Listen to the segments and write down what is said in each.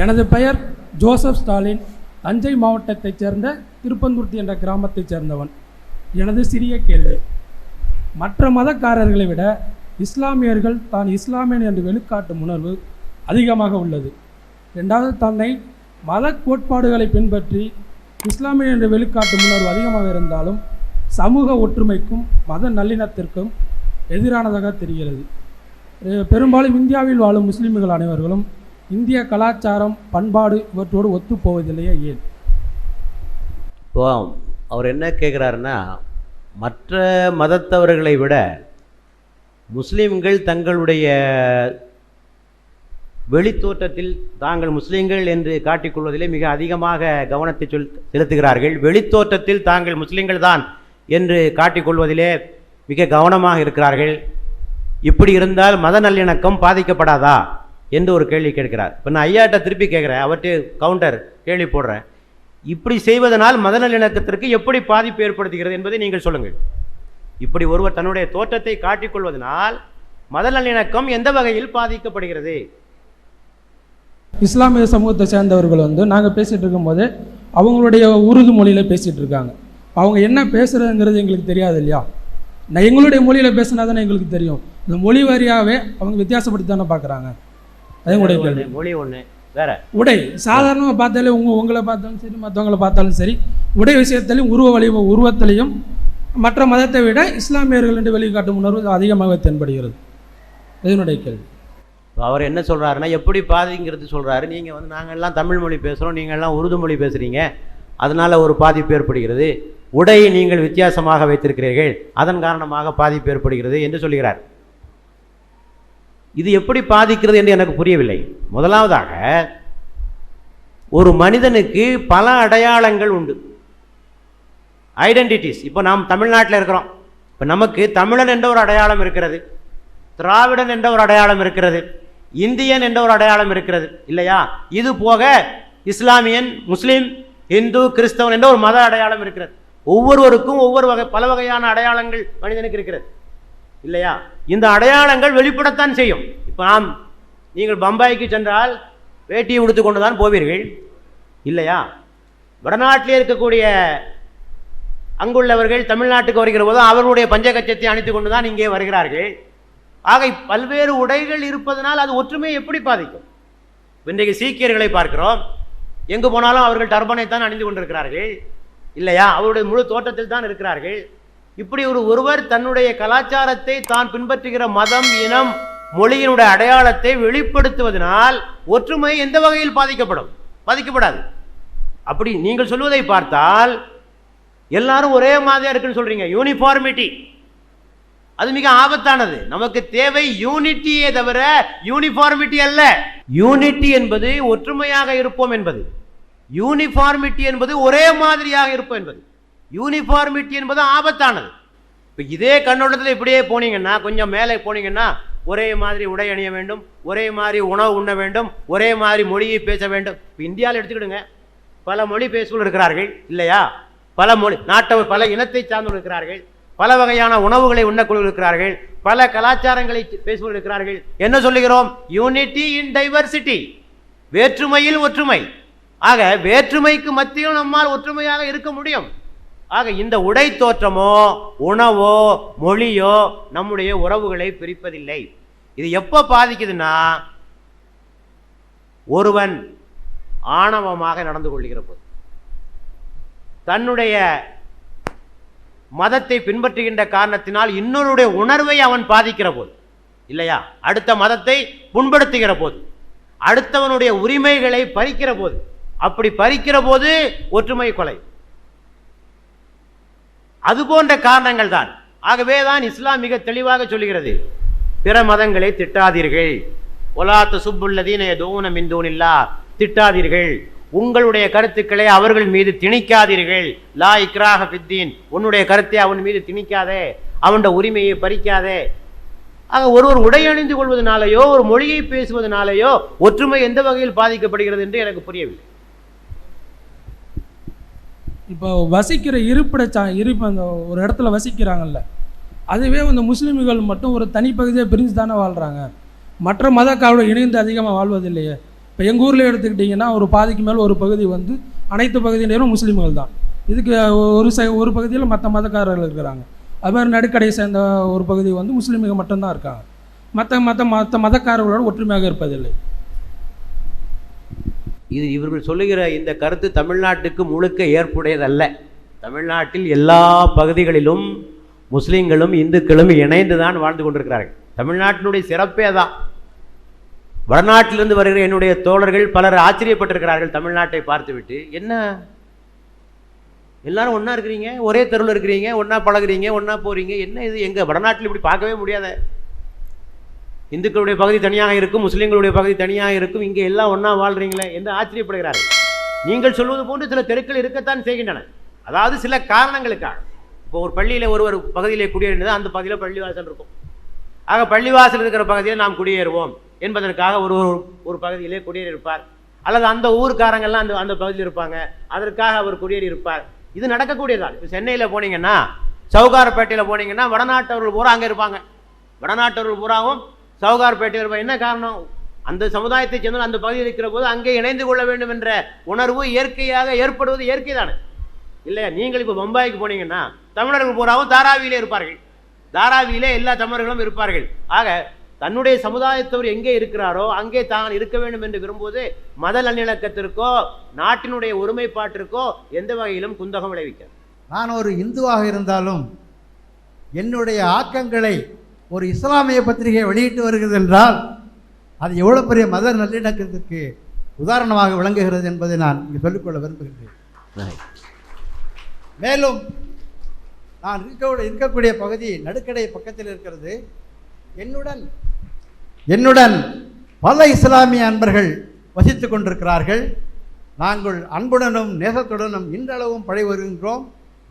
எனது பெயர் Joseph Stalin. Thanjai மாவட்டத்தைச் சேர்ந்த திருப்பந்துர்த்தி என்ற கிராமத்தைச் சேர்ந்தவன். எனது சிறிய கேள்வி. மற்ற மதக்காரர்களை விட இஸ்லாமியர்கள் தான் இஸ்லாமியன் என்று வெளிக்காட்டும் உணர்வு அதிகமாக உள்ளது. ரெண்டாவது தன்னை மத கோட்பாடுகளை பின்பற்றி இஸ்லாமியன் என்று வெளிக்காட்டும் உணர்வு அதிகமாக இருந்தாலும் சமூக ஒற்றுமைக்கும் மத நல்லிணத்திற்கும் எதிரானதாக தெரிகிறது. பெரும்பாலும் இந்தியாவில் வாழும் முஸ்லீம்கள் அனைவர்களும் இந்திய கலாச்சாரம் பண்பாடு இவற்றோடு ஒத்து போவதில்லையா ஏன்? இப்போ அவர் என்ன கேட்குறாருன்னா மற்ற மதத்தவர்களை விட முஸ்லீம்கள் தங்களுடைய வெளித்தோற்றத்தில் தாங்கள் முஸ்லீம்கள் என்று காட்டிக்கொள்வதிலே மிக அதிகமாக கவனத்தை சொல் செலுத்துகிறார்கள். வெளித்தோற்றத்தில் தாங்கள் முஸ்லீம்கள் தான் என்று காட்டிக்கொள்வதிலே மிக கவனமாக இருக்கிறார்கள். இப்படி இருந்தால் மத நல்லிணக்கம் பாதிக்கப்படாதா? என்று ஒரு கேள்வி கேட்கிறார். இப்போ நான் ஐயாட்ட திருப்பி கேட்குறேன். அவர்கிட்ட கவுண்டர் கேள்வி போடுறேன். இப்படி செய்வதனால் மத நல்லிணக்கத்திற்கு எப்படி பாதிப்பு ஏற்படுத்துகிறது என்பதை நீங்கள் சொல்லுங்கள். இப்படி ஒருவர் தன்னுடைய தோற்றத்தை காட்டிக்கொள்வதனால் மத நல்லிணக்கம் எந்த வகையில் பாதிக்கப்படுகிறது? இஸ்லாமிய சமூகத்தை சேர்ந்தவர்கள் வந்து நாங்கள் பேசிகிட்டு இருக்கும்போது அவங்களுடைய உருது மொழியில் பேசிகிட்டு இருக்காங்க. அவங்க என்ன பேசுகிறதுங்கிறது எங்களுக்கு தெரியாது இல்லையா? நான் எங்களுடைய மொழியில் பேசினா தானே எங்களுக்கு தெரியும். இந்த மொழி வாரியாகவே அவங்க வித்தியாசப்படுத்தி தானே பார்க்குறாங்க அது உங்களுடைய கேள்வி மொழி ஒன்று வேற. உடை. சாதாரணமாக பார்த்தாலே உங்கள் உங்களை பார்த்தாலும் சரி மற்றவங்களை பார்த்தாலும் சரி உடை விஷயத்திலையும் உருவ வழி உருவத்திலையும் மற்ற மதத்தை விட இஸ்லாமியர்கள் என்று வெளிக்காட்டும் உணர்வு அதிகமாக தென்படுகிறது. இதனுடைய கேள்வி அவர் என்ன சொல்றாருன்னா எப்படி பாதிங்கிறது சொல்றாரு. நீங்க வந்து நாங்க எல்லாம் தமிழ் மொழி பேசுறோம் நீங்க எல்லாம் உருது மொழி பேசுறீங்க. அதனால ஒரு பாதிப்பு ஏற்படுகிறது. உடையை நீங்கள் வித்தியாசமாக வைத்திருக்கிறீர்கள். அதன் காரணமாக பாதிப்பு ஏற்படுகிறது என்று சொல்கிறார். இது எப்படி பாதிக்கிறது என்று எனக்கு புரியவில்லை. முதலாவதாக ஒரு மனிதனுக்கு பல அடையாளங்கள் உண்டு. ஐடென்டிட்டிஸ் இப்போ நாம் தமிழ்நாட்டில் இருக்கிறோம். இப்போ நமக்கு தமிழன் என்ற ஒரு அடையாளம் இருக்கிறது. திராவிடன் என்ற ஒரு அடையாளம் இருக்கிறது. இந்தியன் என்ற ஒரு அடையாளம் இருக்கிறது. இல்லையா? இது போக இஸ்லாமியன் முஸ்லீம் இந்து கிறிஸ்தவன் என்ற ஒரு மத அடையாளம் இருக்கிறது. ஒவ்வொருவருக்கும் ஒவ்வொரு வகை பல வகையான அடையாளங்கள் மனிதனுக்கு இருக்கிறது. இல்லையா? இந்த அடையாளங்கள் வெளிப்படத்தான் செய்யும். இப்போ நாம் நீங்கள் பம்பாய்க்கு சென்றால் வேட்டியை உடுத்து கொண்டு தான் போவீர்கள். இல்லையா? வடநாட்டிலே இருக்கக்கூடிய அங்குள்ளவர்கள் தமிழ்நாட்டுக்கு வருகிற போதும் அவர்களுடைய பஞ்சகச்சத்தை அணித்து கொண்டு தான் இங்கே வருகிறார்கள். ஆக பல்வேறு உடைகள் இருப்பதனால் அது ஒற்றுமையை எப்படி பாதிக்கும்? இன்றைக்கு சீக்கியர்களை பார்க்கிறோம். எங்கு போனாலும் அவர்கள் டர்பனை தான் அணிந்து கொண்டிருக்கிறார்கள். இல்லையா? அவருடைய முழு தோட்டத்தில் தான் இருக்கிறார்கள். இப்படி ஒரு ஒருவர் தன்னுடைய கலாச்சாரத்தை தான் பின்பற்றுகிற மதம் இனம் மொழியினுடைய அடையாளத்தை வெளிப்படுத்துவதனால் ஒற்றுமை எந்த வகையில் பாதிக்கப்படும்? பாதிக்கப்படாது. அப்படி நீங்கள் சொல்வதை பார்த்தால் எல்லாரும் ஒரே மாதிரியாக இருக்குன்னு சொல்றீங்க. யூனிஃபார்மிட்டி அது மிக ஆபத்தானது. நமக்கு தேவை யூனிட்டியே தவிர யூனிஃபார்மிட்டி அல்ல. யூனிட்டி என்பது ஒற்றுமையாக இருப்போம் என்பது. யூனிஃபார்மிட்டி என்பது ஒரே மாதிரியாக இருப்போம் என்பது. யூனிஃபார்மிட்டி என்பது ஆபத்தானது. இப்போ இதே கண்ணோட்டத்தில் இப்படியே போனீங்கன்னா கொஞ்சம் மேலே போனீங்கன்னா ஒரே மாதிரி உடை அணிய வேண்டும் ஒரே மாதிரி உணவு உண்ண வேண்டும் ஒரே மாதிரி மொழியை பேச வேண்டும். இப்போ இந்தியாவில் எடுத்துக்கிடுங்க. பல மொழி பேசுகள் இருக்கிறார்கள் இல்லையா? பல மொழி நாட்டை பல இனத்தை சார்ந்தவர்கள் இருக்கிறார்கள். பல வகையான உணவுகளை உண்ணக்குழு இருக்கிறார்கள். பல கலாச்சாரங்களை பேசுவோர் இருக்கிறார்கள். என்ன சொல்லுகிறோம்? யூனிட்டி இன் டைவர்சிட்டி வேற்றுமையில் ஒற்றுமை. ஆக வேற்றுமைக்கு மத்தியில் நம்மால் ஒற்றுமையாக இருக்க முடியும். ஆக இந்த உடை தோற்றமோ உணவோ மொழியோ நம்முடைய உறவுகளை பிரிப்பதில்லை. இது எப்போ பாதிக்குதுன்னா ஒருவன் ஆணவமாக நடந்து கொள்கிற போது. தன்னுடைய மதத்தை பின்பற்றுகின்ற காரணத்தினால் இன்னொருடைய உணர்வை அவன் பாதிக்கிற போது. இல்லையா? அடுத்த மதத்தை புண்படுத்துகிற போது. அடுத்தவனுடைய உரிமைகளை பறிக்கிற போது. அப்படி பறிக்கிற போது ஒற்றுமை கொலை. அது போன்ற காரணங்கள் தான். ஆகவே தான் இஸ்லாம் மிக தெளிவாக சொல்லுகிறது. பிற மதங்களை திட்டாதீர்கள். ஒலாத்து சுப்புள்ளதீன தூன மிந்தூனில்லா திட்டாதீர்கள். உங்களுடைய கருத்துக்களை அவர்கள் மீது திணிக்காதீர்கள். லா இக்ராஹ பித்தீன் உன்னுடைய கருத்தை அவன் மீது திணிக்காதே. அவனுடைய உரிமையை பறிக்காதே. ஆக ஒருவர் உடை அணிந்து கொள்வதனாலேயோ ஒரு மொழியை பேசுவதனாலேயோ ஒற்றுமை எந்த வகையில் பாதிக்கப்படுகிறது என்று எனக்கு புரியவில்லை. இப்போ வசிக்கிற இருப்பிட சா இருப்பு அந்த ஒரு இடத்துல வசிக்கிறாங்கல்ல. அதுவே இந்த முஸ்லீம்கள் மட்டும் ஒரு தனிப்பகுதியாக பிரிஞ்சு தானே வாழ்கிறாங்க மற்ற மதக்காரோட இணைந்து அதிகமாக வாழ்வதில்லையே. இப்போ எங்கள் ஊரில் எடுத்துக்கிட்டிங்கன்னா ஒரு பாதிக்கு மேல் ஒரு பகுதி வந்து அனைத்து பகுதியினரும் முஸ்லீம்கள் தான். இதுக்கு ஒரு ச ஒரு பகுதியில் மற்ற மதக்காரர்கள் இருக்கிறாங்க. அது மாதிரி நடுக்கடையை சேர்ந்த ஒரு பகுதி வந்து முஸ்லீம்கள் மட்டும்தான் இருக்காங்க. மற்ற மற்ற மற்ற மதக்காரர்களோட ஒற்றுமையாக இருப்பதில்லை. இது இவர்கள் சொல்லுகிற இந்த கருத்து தமிழ்நாட்டுக்கு முழுக்க ஏற்புடையதல்ல. தமிழ்நாட்டில் எல்லா பகுதிகளிலும் முஸ்லீம்களும் இந்துக்களும் இணைந்து தான் வாழ்ந்து கொண்டிருக்கிறார்கள். தமிழ்நாட்டினுடைய சிறப்பே தான் வடநாட்டிலிருந்து வருகிற என்னுடைய தோழர்கள் பலர் ஆச்சரியப்பட்டிருக்கிறார்கள் தமிழ்நாட்டை பார்த்துவிட்டு. என்ன? எல்லாரும் ஒன்றா இருக்கிறீங்க? ஒரே தெருவில் இருக்கிறீங்க? ஒன்றா பழகுறீங்க? ஒன்றா போகிறீங்க என்ன இது? எங்கள் வடநாட்டில் இப்படி பார்க்கவே முடியாத இந்துக்களுடைய பகுதி தனியாக இருக்கும் முஸ்லீம்களுடைய பகுதி தனியாக இருக்கும் இங்கே எல்லாம் ஒன்றா வாழ்கிறீங்களே என்று ஆச்சரியப்படுகிறார்கள். நீங்கள் சொல்வது போன்று சில தெருக்கள் இருக்கத்தான் செய்கின்றன. அதாவது சில காரணங்களுக்காக. இப்போ ஒரு பள்ளியில் ஒரு பகுதியிலே குடியேறினது அந்த பகுதியில் பள்ளிவாசல் இருக்கும். ஆக பள்ளிவாசல் இருக்கிற பகுதியில் நாம் குடியேறுவோம் என்பதற்காக ஒரு ஒரு- ஒரு பகுதியிலே குடியேறி இருப்பார் அல்லது அந்த ஊருக்காரங்கள்லாம் அந்த அந்த பகுதியில் இருப்பாங்க. அதற்காக அவர் குடியேறி இருப்பார் இது நடக்கக்கூடியதான் இப்போ சென்னையில் போனீங்கன்னா சவுகாரப்பேட்டையில் போனீங்கன்னா வடநாட்டவர்கள் பூரா அங்கே இருப்பாங்க. வடநாட்டவர்கள் பூராவும் சவுகார்பேட்டை வருவார் என்ன காரணம்? அந்த சமுதாயத்தை சேர்ந்த அந்த பகுதியில் இருக்கிற போது அங்கே இணைந்து கொள்ள வேண்டும் என்ற உணர்வு இயற்கையாக ஏற்படுவது இயற்கை தானே இல்லையா? நீங்கள் இப்போ பம்பாய்க்கு போனீங்கன்னா தமிழர்கள் பூராவும் தாராவியிலே இருப்பார்கள். தாராவியிலே எல்லா தமிழர்களும் இருப்பார்கள். ஆக தன்னுடைய சமுதாயத்தவர் எங்கே இருக்கிறாரோ அங்கே தான் இருக்க வேண்டும் என்று விரும்புவது மத நல்லிணக்கத்திற்கோ நாட்டினுடைய ஒருமைப்பாட்டிற்கோ எந்த வகையிலும் குந்தகம் விளைவிக்கிறது நான் ஒரு இந்துவாக இருந்தாலும் என்னுடைய ஆக்கங்களை ஒரு இஸ்லாமிய பத்திரிகை வெளியிட்டு வருகிறது என்றால் அது எவ்வளோ பெரிய மத நல்லிணக்கத்திற்கு உதாரணமாக விளங்குகிறது என்பதை நான் இங்கே சொல்லிக்கொள்ள விரும்புகின்றேன். மேலும் நான் இருக்க இருக்கக்கூடிய பகுதி நடுக்கடை பக்கத்தில் இருக்கிறது. என்னுடன் என்னுடன் பல இஸ்லாமிய அன்பர்கள் வசித்துக் கொண்டிருக்கிறார்கள். நாங்கள் அன்புடனும் நேசத்துடனும் இன்றளவும் பழகி வருகின்றோம்.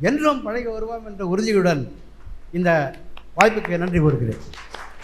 என்றும் பழகி வருவோம் என்ற உறுதியுடன் இந்த வாய்ப்புக்கு நன்றி கூறுகிறேன்.